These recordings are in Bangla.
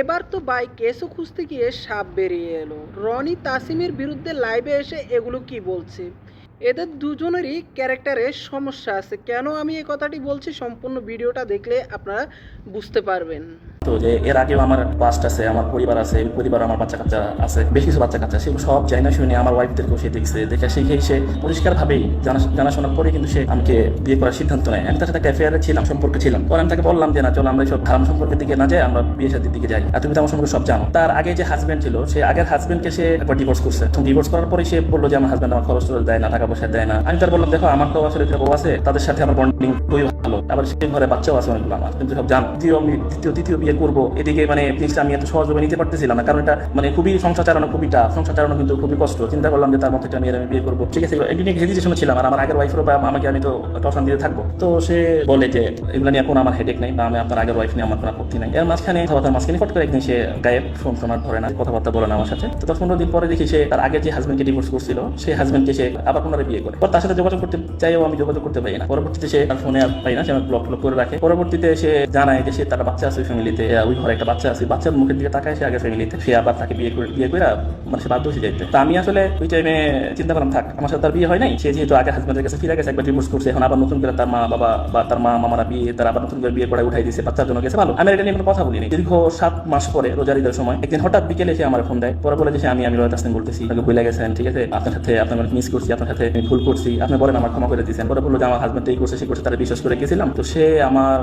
এবার তো বাই কেসও খুঁজতে গিয়ে সাপ বেরিয়ে এলো। রনি তাসিমের বিরুদ্ধে লাইভে এসে এগুলো কি বলছে? এদের দুজনেরই ক্যারেক্টারে সমস্যা আছে। কেন আমি এই কথাটি বলছি, সম্পূর্ণ ভিডিওটা দেখলে আপনারা বুঝতে পারবেন। তো যে এর আগেও আমার পাস্ট আছে, আমার পরিবার আছে, পরিবার আমার বাচ্চা কাচ্চা আছে, বেশ কিছু বাচ্চা কাচ্চা সেগুলো সব জানা শুনে আমার ওয়াইফদেরকেও সে দেখছে, দেখে শিখে সে পরিষ্কারভাবেই জানা জানাশোনার পরে কিন্তু সে আমাকে বিয়ে করার সিদ্ধান্ত নেয়। আমি তার সাথে একটা অ্যাফেয়ারে ছিলাম, সম্পর্কে ছিলাম। পরে আমি তাকে বললাম যে, না, চলো আমরা সব হারাম সম্পর্কের দিকে না যাই, আমরা বিয়ে সাথে দিকে যাই। আর তুমি তো আমার সম্পর্কে সব জানো। তার আগে যে হাজবেন্ড ছিল, সে আগের হাজবেন্ডকে সে একবার ডিভোর্স করছে। ডিভোর্স করার পরে সে বলল যে, আমার হাজব্যান্ড আমার খরচ দেয় না, টাকা পয়সা দেয় না। আমি তার বললাম, দেখো, আমার তো আসলে বউ আছে, তাদের সাথে আমার বন্ডিং খুবই ভালো। আবার সে ঘরে বাচ্চাও আছে অনেকগুলো আমার কিন্তু সব জানো। দ্বিতীয় দ্বিতীয় তৃতীয় বিয়ে করব। এদিকে মানে জিনিসটা আমি এত সহজভাবে নিতে পারতেছিলাম না। কারণ এটা মানে খুবই সংসার চালানো খুবই টাফ সংসার চালানো কিন্তু খুবই কষ্ট। চিন্তা করলাম যে তার মধ্যে মেয়ের আমি বিয়ে করব। ঠিক আছে নিয়ে হেজিটেশনে ছিলাম আর আমার আগের ওয়াইফেরও বা আমাকে আমি তো টসান দিয়ে থাকব। তো সে বলে যে, এগুলো নিয়ে কোনো আমার হেডেক নেই বা আমি আপনার আগের ওয়াইফ নিয়ে আমার কোনো আপত্তি নাই। এর মাঝখানে কথাবার্তার মাঝখানে ফট করে একদিন সে গায়েব ফোন ফোন ধরে না, কথাবার্তা বলে না আমার সাথে। তো দশ পনেরো দিন পরে দেখি সে তার আগে যে হাজবেন্ডকে ডিভোর্স করছিল সেই হাজবেন্ডকে সে আবার পুনরায় বিয়ে করে। তার সাথে যোগাযোগ করতে চাইও আমি যোগাযোগ করতে পারি না। পরবর্তীতে সে তার ফোনে আর পাই না, সে আমার ব্লক ব্লক করে রাখে। পরবর্তীতে সে জানায় যে সে তার বাচ্চা আছে ওই ফ্যামিলিতে ওই ঘরে একটা বাচ্চা আছে। বাচ্চার মুখের দিকে তাকায় সে আগে ফ্যামিলিতে সে আবার তাকে বিয়ে করে বিয়ে করে মানে সে বাধ্য হয়ে যাইতে। তো আমি আসলে ওই টাইমে চিন্তা করলাম, থাক, আমার সাথে তার বিয়ে হয় নাই। সে যেহেতু আগে হাজবেন্ডের কাছে ফিরে গেছে, একবার ডিভোর্স করছে, এখন আবার নতুন করে তার মা, বাবা বা তার মা, মামারা বিয়ে, তার আবার নতুন করে বিয়ে করে উঠাই দিয়েছে, বাচ্চার জন্য গেছে, ভালো। আমি এটা নিয়ে কোনো কথা বলিনি। দীর্ঘ সাত মাস পরে, রোজার ঈদের সময়, একদিন হঠাৎ বিকেলে সে আমার ফোন দেয়। পরে বলে যে আমি আমি রোজা তাসলিম বলতেছি। তাকে ভুলে গেছেন, ঠিক আছে? আপনার সাথে, আপনার মিস করছি, আপনার সাথে আমি ভুল করছি। আপনি বলেন আমার ক্ষমা করে দিয়েছেন। পরে বলল যে, আমার হাজবেন্ড এই করছে, সে করছে, তারা বিশ্বাস করে গেছিলাম। তো সে আমার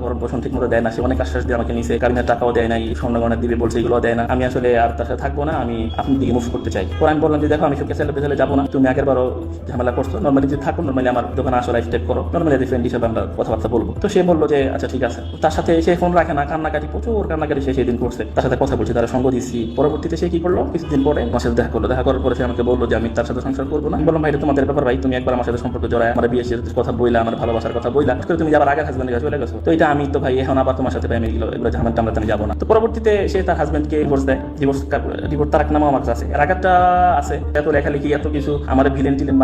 ভরণ পোষণ ঠিক মতো দেয় না। সে অনেক আশ্বাস দিয়ে আমাকে নিচে কাবিনের টাকাও দেয় নাই স্বর্ণ গয়না দিবে বলছে এগুলো দেয় না। আমি আসলে আর তার সাথে থাকব না, আমি আপনার দিকে মুভ করতে চাই। পরে আমি বললাম যে, দেখো, আমি সুখে ছেলে পেছলে যাব না। তুমি আগের বারও ঝামেলা করছ। নর্মালি যদি থাকো নর্মালি আমার দোকানে আসো লাইফ করো। নর্মালি ফ্রেন্ড হিসেবে আমরা কথাবার্তা বলব। তো সে বলল যে আচ্ছা ঠিক আছে। তার সাথে সে ফোন রাখে না, কান্নাকাটি, প্রচুর কান্নাকাটি সে সেদিন করছে। তার সাথে কথা বলছে, তারা সঙ্গ দিচ্ছি। পরবর্তীতে সে কি করল? কিছুদিন পরে আমার সাথে দেখা করল। দেখা করার পরে সে আমাকে বলল যে, আমি তার সাথে সংসার করব না। আমি বললাম, ভাই তোমাদের ব্যাপার, ভাই। তুমি একবার আমার সাথে সম্পর্ক জড়ায়, আমার বিয়ে কথা বইলা, আমার ভালোবাসার কথা বইলা। তুমি যাবার আগে হাজবেন্ডের কাছে চলে গেছো। তো এটা আমি তো, ভাই, এখন আবার তোমার সাথে প্রেমে গেলো এগুলো যাব না। তো পরবর্তীতে সে তার হাজবেন্ডকে ডিভোর্স দেয়। ডিভোর্স ডিভোর্স নামও আমার কাছে আছে। এর আগেরটা আছে। এত লেখালেখি, এত কিছু। ভিলেন টিলেন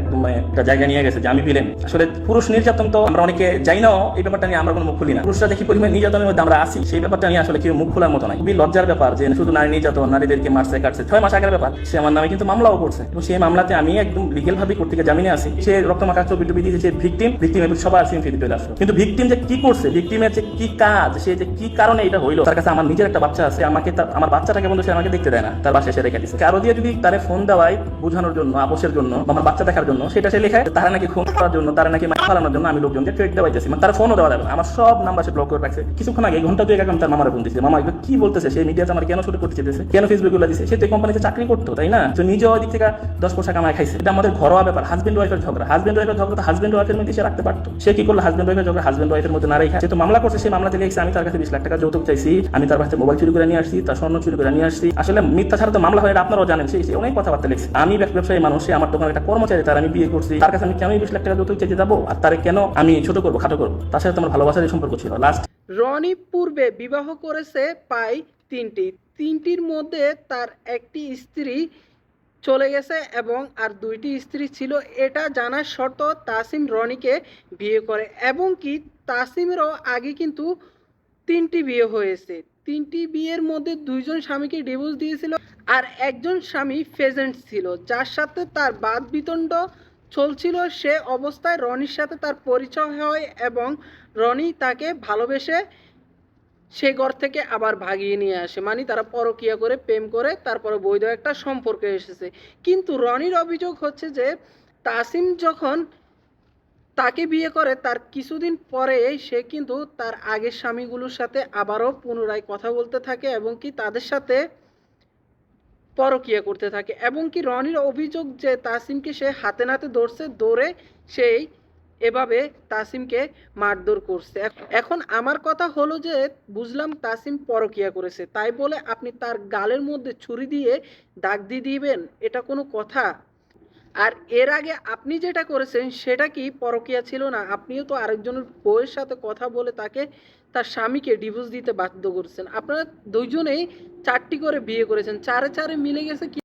একদম মানে একটা জায়গা নিয়ে গেছে যে আমি ভিলেন আসলে পুরুষ নির্যাতন তো আমরা অনেকে যাই না, এই ব্যাপারটা নিয়ে আমরা কোনো মুখ খুলি না। পুরুষরা দেখি পরিমাণ নির্যাতনের মধ্যে আমরা আসি সেই ব্যাপারটা নিয়ে আসলে কেউ মুখ খোলার মতো নাই। খুবই লজ্জার ব্যাপার যে শুধু নারী নির্যাতন, নারীদেরকে মারছে, কাটছে। ছয় মাস আগের ব্যাপার। সে আমার নামে কিন্তু মামলাও করছে। এবং সেই মামলাতে আমি একদম লিগেল ভাবে থেকে জামিনে আছি। সে রক্তমাখা ছবি টবি দিয়েছে ভিকটিম ভিকটিম সবার সিম আসলো। কিন্তু ভিকটিম যে কি করছে? ভিকটিমের যে কি কাজ? সে যে কি কারণে এটা হইল? তার কাছে আমার নিজের একটা বাচ্চা আছে, আমাকে আমার বাচ্চাটাকে বন্ধু সে আমাকে দেখতে দেয় না, তার বাসায় সে রেখে দিচ্ছে কারও দিয়ে যদি তারে ফোন দেওয়াই বোঝানোর জন্য, আপোষের জন্য আমার বাচ্চা দেখার জন্য, সেটা সে লেখায়, তারা নাকি খুন করার জন্য, তারা নাকি মাথা ফালানোর জন্য আমি লোকজনকে ট্রেড দেওয়াইতেছি। মানে তার ফোনও দেওয়া যাবে আমার সব নাম্বার সে ব্লক করে রাখছে। কিছুক্ষণ আগে, ঘণ্টা দুই আগে তার মামার ফোন দিচ্ছি মামা, এগুলো কি বলতেছে? সে মিডিয়াতে আমার কেন শুরু করতে চেয়েছে? কেন ফেসবুকগুলো দিচ্ছে সে তো কোম্পানিতে চাকরি করতো, তাই না? তো নিজে দিক থেকে দশ পয়সা কামায় খাইছে। এটা আমাদের ঘরোয়া ব্যাপার। হাজবেন্ড ওয়াইফের ঝগড়া। হাজবেন্ড ওয়াইফের ঝগড়া তো হাজবেন্ড ওয়াইফের মধ্যে সে রাখতে পারতো। সে কি করল? হাজবেন্ড ওয়াইফের ঝগড়া হাজবেন্ড ওয়াইফের মধ্যে না রেখে, সে তো মামলা করছে সেই মামলাতে লিখছে আমি তার কাছে বিশ লাখ টাকা যৌতুক চাইছি। আমি তার কাছে মোবাইল চুরি করে নিয়ে আসছি, তার স্বর্ণ চুরি করে নিয়ে আসছি। আসলে মিথ্যা ছাড়া তো মামলা হয় আপনারাও জানেন। সে অনেক কথাবার্তা লিখছে। আমি ব্যবসায়ী মানুষ আমার দোকানে একটা কর্মচারী, তার আমি বিয়ে করছি। তার কাছে আমি কেন বিশ লাখ টাকা যৌতুক চাইতে যাব? আর তারে কেন আমি ছোট করব, খাটো করব? তার সাথে তো আমার ভালোবাসার সম্পর্ক ছিল। লাস্ট রনি পূর্বে বিবাহ করেছে প্রায় তিনটি। তিনটির মধ্যে তার একটি স্ত্রী চলে গেছে এবং আর দুইটি স্ত্রী ছিল। এটা জানার শর্ত তাসিম রনিকে বিয়ে করে। এবং কি তাসিমেরও আগে কিন্তু তিনটি বিয়ে হয়েছে। তিনটি বিয়ের মধ্যে দুইজন স্বামীকে ডিভোর্স দিয়েছিল আর একজন স্বামী ফেজেন্ট ছিল। যার সাথে তার বাদ বিতণ্ড চলছিল, সে অবস্থায় রনির সাথে তার পরিচয় হয় এবং রনি তাকে ভালোবেসে সে ঘর থেকে আবার ভাগিয়ে নিয়ে আসে। মানে তারা পরকিয়া করে, প্রেম করে, তারপরে বৈধ একটা সম্পর্কে এসেছে। কিন্তু রনির অভিযোগ হচ্ছে যে, তাসিম যখন তাকে বিয়ে করে তার কিছুদিন পরে সে কিন্তু তার আগের স্বামীগুলোর সাথে আবারও পুনরায় কথা বলতে থাকে এবং কি তাদের সাথে পরকিয়া করতে থাকে এবং কি রনির অভিযোগ যে তাসিমকে সে হাতে নাতে ধরছে দৌড়ে সেই এভাবে তাসিমকে মারধর করছে। এখন আমার কথা হলো যে বুঝলাম তাসিম পরকিয়া করেছে, তাই বলে আপনি তার গালের মধ্যে ছুরি দিয়ে দাগ দিয়ে দিবেন? এটা কোনো কথা? আর এর আগে আপনি যেটা করেছেন, সেটা কি পরকিয়া ছিল না? আপনিও তো আরেকজনের বউয়ের সাথে কথা বলে তাকে, তার স্বামীকে ডিভোর্স দিতে বাধ্য করছেন। আপনারা দুইজনেই চারটি করে বিয়ে করেছেন। চারে চারে মিলে গেছে কি